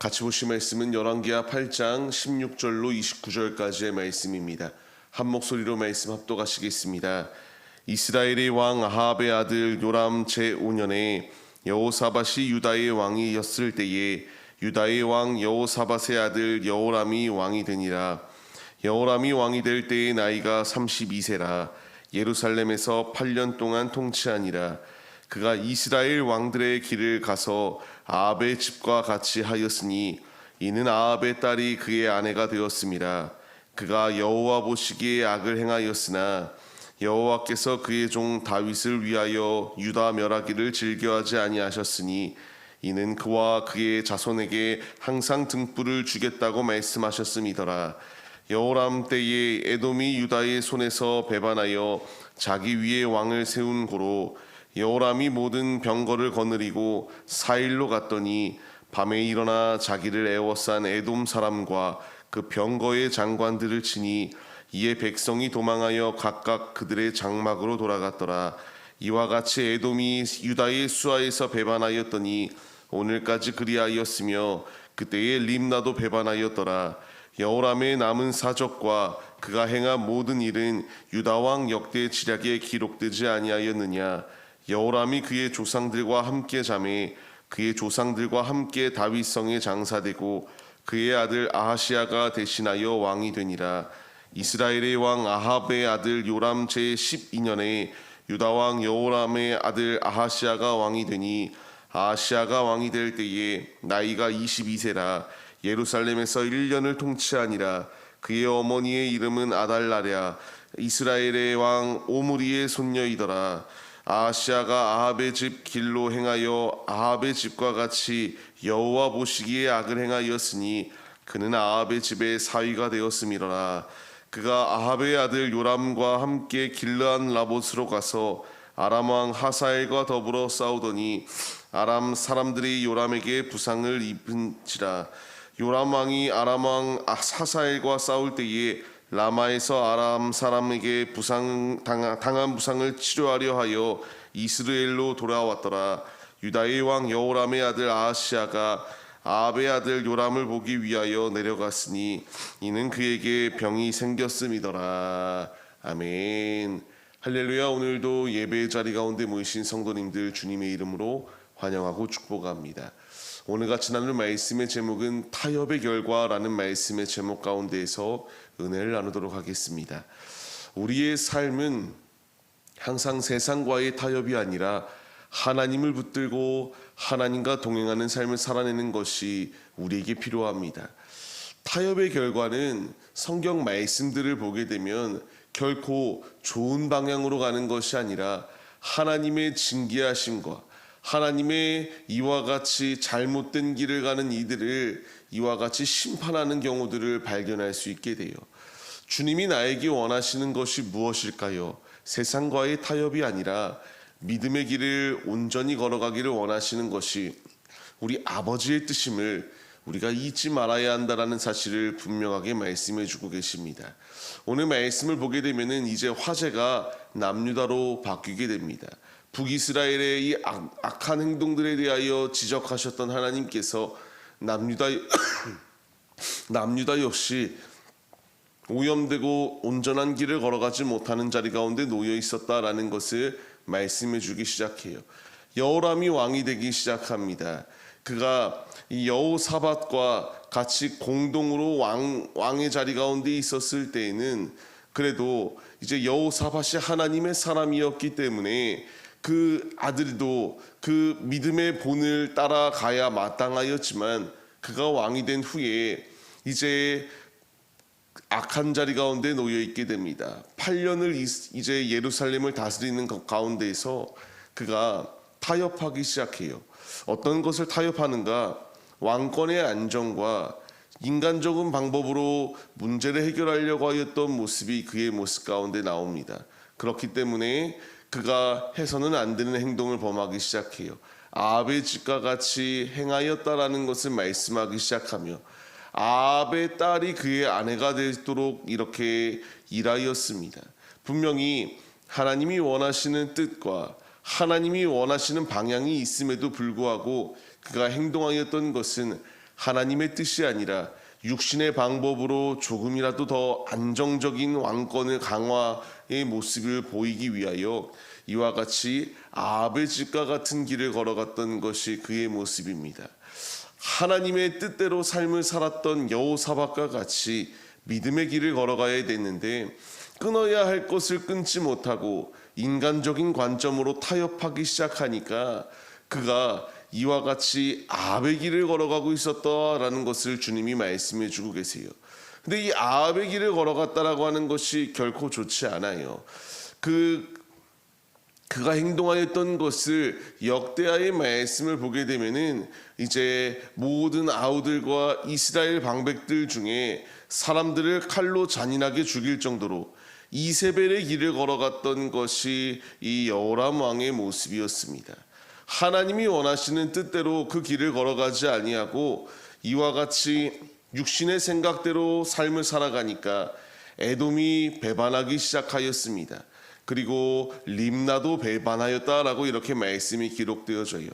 같이 보실 말씀은 열왕기하 8장 16절로 29절까지의 말씀입니다. 한 목소리로 말씀 합독하시겠습니다. 이스라엘의 왕 아합의 아들 요람 제5년에 여호사밧이 유다의 왕이었을 때에 유다의 왕 여호사밧의 아들 여호람이 왕이 되니라. 여호람이 왕이 될 때의 나이가 32세라 예루살렘에서 8년 동안 통치하니라. 그가 이스라엘 왕들의 길을 가서 아합의 집과 같이 하였으니 이는 아합의 딸이 그의 아내가 되었습니다. 그가 여호와 보시기에 악을 행하였으나 여호와께서 그의 종 다윗을 위하여 유다 멸하기를 즐겨하지 아니하셨으니 이는 그와 그의 자손에게 항상 등불을 주겠다고 말씀하셨음이더라. 여호람 때에 에돔이 유다의 손에서 배반하여 자기 위에 왕을 세운 고로 여호람이 모든 병거를 거느리고 사일로 갔더니 밤에 일어나 자기를 애워싼 에돔 사람과 그 병거의 장관들을 치니 이에 백성이 도망하여 각각 그들의 장막으로 돌아갔더라. 이와 같이 에돔이 유다의 수하에서 배반하였더니 오늘까지 그리하였으며 그때에 림나도 배반하였더라. 여호람의 남은 사적과 그가 행한 모든 일은 유다 왕 역대 지략에 기록되지 아니하였느냐 여호람이 그의 조상들과 함께 잠에 그의 조상들과 함께 다윗성에 장사되고 그의 아들 아하시아가 대신하여 왕이 되니라. 이스라엘의 왕 아합의 아들 요람 제 12년에 유다 왕 여호람의 아들 아하시아가 왕이 되니 아하시아가 왕이 될 때에 나이가 22세라. 예루살렘에서 1년을 통치하니라. 그의 어머니의 이름은 아달라랴. 이스라엘의 왕 오므리의 손녀이더라 아하시아가 아합의 집 길로 행하여 아합의 집과 같이 여호와 보시기에 악을 행하였으니 그는 아합의 집의 사위가 되었음이로라. 그가 아합의 아들 요람과 함께 길르한 라봇으로 가서 아람 왕 하사엘과 더불어 싸우더니 아람 사람들이 요람에게 부상을 입은지라. 요람 왕이 아람 왕 하사엘과 싸울 때에 라마에서 아람 사람에게 부상 당한, 부상을 치료하려 하여 이스라엘로 돌아왔더라. 유다의 왕 여호람의 아들 아하시아가 아합의 아들 요람을 보기 위하여 내려갔으니 이는 그에게 병이 생겼음이더라. 아멘. 할렐루야. 오늘도 예배의 자리 가운데 모이신 성도님들 주님의 이름으로 환영하고 축복합니다 오늘 같이 나눌 말씀의 제목은 타협의 결과라는 말씀의 제목 가운데에서 은혜를 나누도록 하겠습니다. 우리의 삶은 항상 세상과의 타협이 아니라 하나님을 붙들고 하나님과 동행하는 삶을 살아내는 것이 우리에게 필요합니다. 타협의 결과는 성경 말씀들을 보게 되면 결코 좋은 방향으로 가는 것이 아니라 하나님의 징계하심과 하나님의 이와 같이 잘못된 길을 가는 이들을 이와 같이 심판하는 경우들을 발견할 수 있게 돼요. 주님이 나에게 원하시는 것이 무엇일까요? 세상과의 타협이 아니라 믿음의 길을 온전히 걸어가기를 원하시는 것이 우리 아버지의 뜻임을 우리가 잊지 말아야 한다라는 사실을 분명하게 말씀해 주고 계십니다. 오늘 말씀을 보게 되면은 이제 화제가 남유다로 바뀌게 됩니다. 북이스라엘의 이 악, 악한 행동들에 대하여 지적하셨던 하나님께서 남유다 남유다 역시 오염되고 온전한 길을 걸어가지 못하는 자리 가운데 놓여 있었다라는 것을 말씀해 주기 시작해요. 여호람이 왕이 되기 시작합니다. 그가 이 여호사밧과 같이 공동으로 왕 왕의 자리 가운데 있었을 때에는 그래도 이제 여호사밧이 하나님의 사람이었기 때문에 그 아들도 그 믿음의 본을 따라가야 마땅하였지만 그가 왕이 된 후에 이제 악한 자리 가운데 놓여 있게 됩니다. 8년을 이제 예루살렘을 다스리는 가운데에서 그가 타협하기 시작해요. 어떤 것을 타협하는가? 왕권의 안정과 인간적인 방법으로 문제를 해결하려고 하였던 모습이 그의 모습 가운데 나옵니다. 그렇기 때문에 그가 해서는 안 되는 행동을 범하기 시작해요. 아합의 집과 같이 행하였다라는 것을 말씀하기 시작하며 아합의 딸이 그의 아내가 되도록 이렇게 일하였습니다. 분명히 하나님이 원하시는 뜻과 하나님이 원하시는 방향이 있음에도 불구하고 그가 행동하였던 것은 하나님의 뜻이 아니라 육신의 방법으로 조금이라도 더 안정적인 왕권을 강화의 모습을 보이기 위하여 이와 같이 아합의 집과 같은 길을 걸어갔던 것이 그의 모습입니다. 하나님의 뜻대로 삶을 살았던 여호사박과 같이 믿음의 길을 걸어가야 됐는데 끊어야 할 것을 끊지 못하고 인간적인 관점으로 타협하기 시작하니까 그가 이와 같이 아합의 길을 걸어가고 있었다라는 것을 주님이 말씀해 주고 계세요. 근데 이 아합의 길을 걸어갔다라고 하는 것이 결코 좋지 않아요. 그 그가 행동하였던 것을 역대하의 말씀을 보게 되면은 이제 모든 아우들과 이스라엘 방백들 중에 사람들을 칼로 잔인하게 죽일 정도로 이세벨의 길을 걸어갔던 것이 이 여호람 왕의 모습이었습니다. 하나님이 원하시는 뜻대로 그 길을 걸어가지 아니하고 이와 같이 육신의 생각대로 삶을 살아가니까 에돔이 배반하기 시작하였습니다. 그리고 림나도 배반하였다라고 이렇게 말씀이 기록되어져요.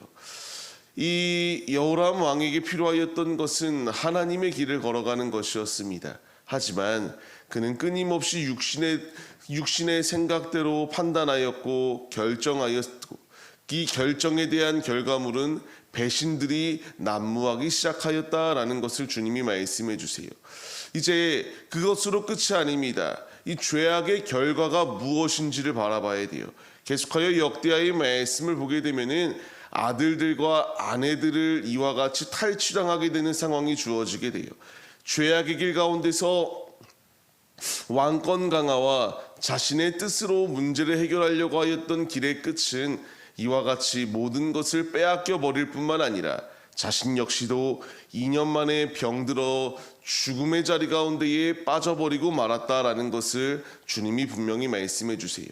이 여호람 왕에게 필요하였던 것은 하나님의 길을 걸어가는 것이었습니다. 하지만 그는 끊임없이 육신의 육신의 생각대로 판단하였고 결정하였고 이 결정에 대한 결과물은 배신들이 난무하기 시작하였다라는 것을 주님이 말씀해 주세요. 이제 그것으로 끝이 아닙니다. 이 죄악의 결과가 무엇인지를 바라봐야 돼요. 계속하여 역대하의 말씀을 보게 되면은 아들들과 아내들을 이와 같이 탈취당하게 되는 상황이 주어지게 돼요. 죄악의 길 가운데서 왕권 강화와 자신의 뜻으로 문제를 해결하려고 하였던 길의 끝은 이와 같이 모든 것을 빼앗겨 버릴 뿐만 아니라 자신 역시도 2년 만에 병들어 죽음의 자리 가운데에 빠져버리고 말았다라는 것을 주님이 분명히 말씀해 주세요.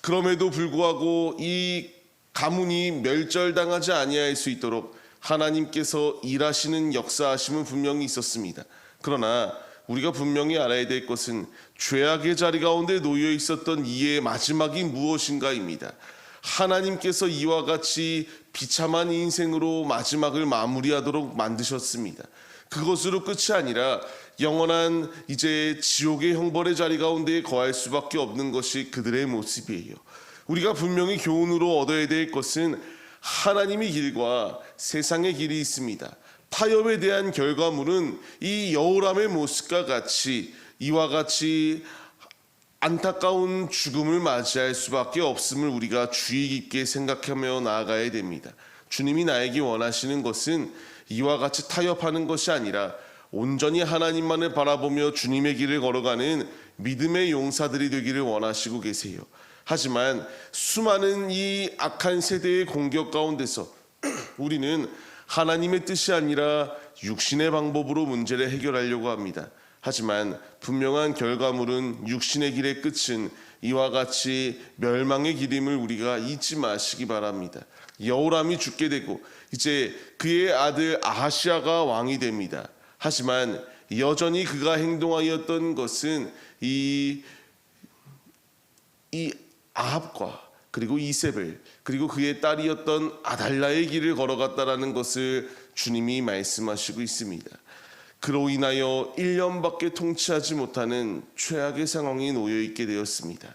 그럼에도 불구하고 이 가문이 멸절당하지 아니할 수 있도록 하나님께서 일하시는 역사하심은 분명히 있었습니다. 그러나 우리가 분명히 알아야 될 것은 죄악의 자리 가운데 놓여 있었던 이의 마지막이 무엇인가입니다. 하나님께서 이와 같이 비참한 인생으로 마지막을 마무리하도록 만드셨습니다. 그것으로 끝이 아니라 영원한 이제 지옥의 형벌의 자리 가운데 거할 수밖에 없는 것이 그들의 모습이에요. 우리가 분명히 교훈으로 얻어야 될 것은 하나님의 길과 세상의 길이 있습니다. 타협에 대한 결과물은 이 여호람의 모습과 같이 이와 같이 안타까운 죽음을 맞이할 수밖에 없음을 우리가 주의 깊게 생각하며 나아가야 됩니다. 주님이 나에게 원하시는 것은 이와 같이 타협하는 것이 아니라 온전히 하나님만을 바라보며 주님의 길을 걸어가는 믿음의 용사들이 되기를 원하시고 계세요. 하지만 수많은 이 악한 세대의 공격 가운데서 우리는 하나님의 뜻이 아니라 육신의 방법으로 문제를 해결하려고 합니다. 하지만 분명한 결과물은 육신의 길의 끝은 이와 같이 멸망의 길임을 우리가 잊지 마시기 바랍니다. 여호람이 죽게 되고 이제 그의 아들 아하시아가 왕이 됩니다. 하지만 여전히 그가 행동하였던 것은 이, 이 아합과 그리고 이세벨 그리고 그의 딸이었던 아달라의 길을 걸어갔다라는 것을 주님이 말씀하시고 있습니다. 그로 인하여 1년밖에 통치하지 못하는 최악의 상황이 놓여 있게 되었습니다.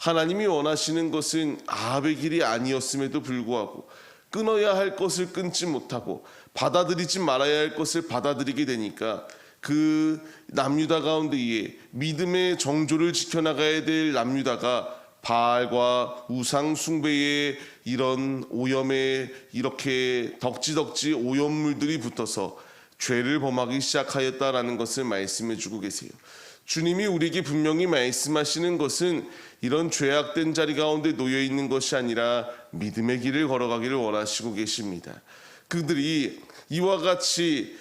하나님이 원하시는 것은 아합의 길이 아니었음에도 불구하고 끊어야 할 것을 끊지 못하고 받아들이지 말아야 할 것을 받아들이게 되니까 그 남유다 가운데에 믿음의 정조를 지켜나가야 될 남유다가 바알과 우상 숭배의 이런 오염에 이렇게 덕지덕지 오염물들이 붙어서 죄를 범하기 시작하였다라는 것을 말씀해 주고 계세요. 주님이 우리에게 분명히 말씀하시는 것은 이런 죄악된 자리 가운데 놓여 있는 것이 아니라 믿음의 길을 걸어가기를 원하시고 계십니다. 그들이 이와 같이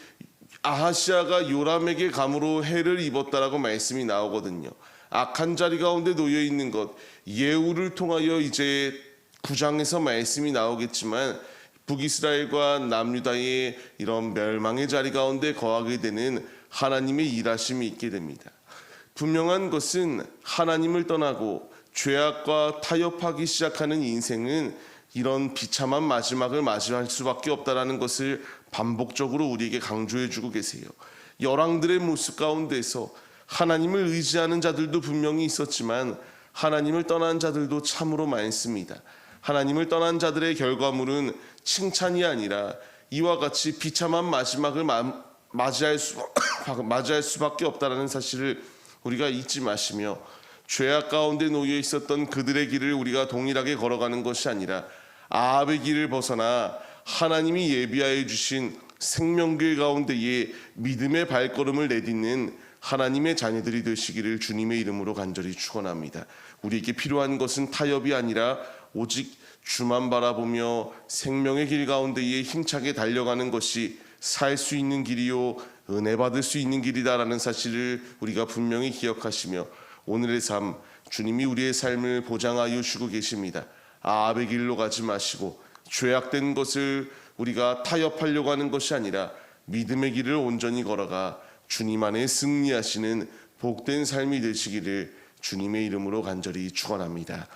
아하시아가 요람에게 감으로 해를 입었다라고 말씀이 나오거든요. 악한 자리 가운데 놓여 있는 것 예우를 통하여 이제 구장에서 말씀이 나오겠지만 북이스라엘과 남유다의 이런 멸망의 자리 가운데 거하게 되는 하나님의 일하심이 있게 됩니다. 분명한 것은 하나님을 떠나고 죄악과 타협하기 시작하는 인생은 이런 비참한 마지막을 맞이할 수밖에 없다라는 것을 반복적으로 우리에게 강조해 주고 계세요. 열왕들의 모습 가운데서 하나님을 의지하는 자들도 분명히 있었지만 하나님을 떠난 자들도 참으로 많습니다. 하나님을 떠난 자들의 결과물은 칭찬이 아니라 이와 같이 비참한 마지막을 마, 맞이할 수 맞이할 수밖에 없다라는 사실을 우리가 잊지 마시며 죄악 가운데 놓여 있었던 그들의 길을 우리가 동일하게 걸어가는 것이 아니라 아합의 길을 벗어나 하나님이 예비하여 주신 생명길 가운데에 믿음의 발걸음을 내딛는 하나님의 자녀들이 되시기를 주님의 이름으로 간절히 축원합니다. 우리에게 필요한 것은 타협이 아니라 오직 주만 바라보며 생명의 길 가운데에 힘차게 달려가는 것이 살 수 있는 길이요 은혜 받을 수 있는 길이다라는 사실을 우리가 분명히 기억하시며 오늘의 삶 주님이 우리의 삶을 보장하여 주고 계십니다. 아합의 길로 가지 마시고 죄악된 것을 우리가 타협하려고 하는 것이 아니라 믿음의 길을 온전히 걸어가 주님 안에 승리하시는 복된 삶이 되시기를 주님의 이름으로 간절히 축원합니다.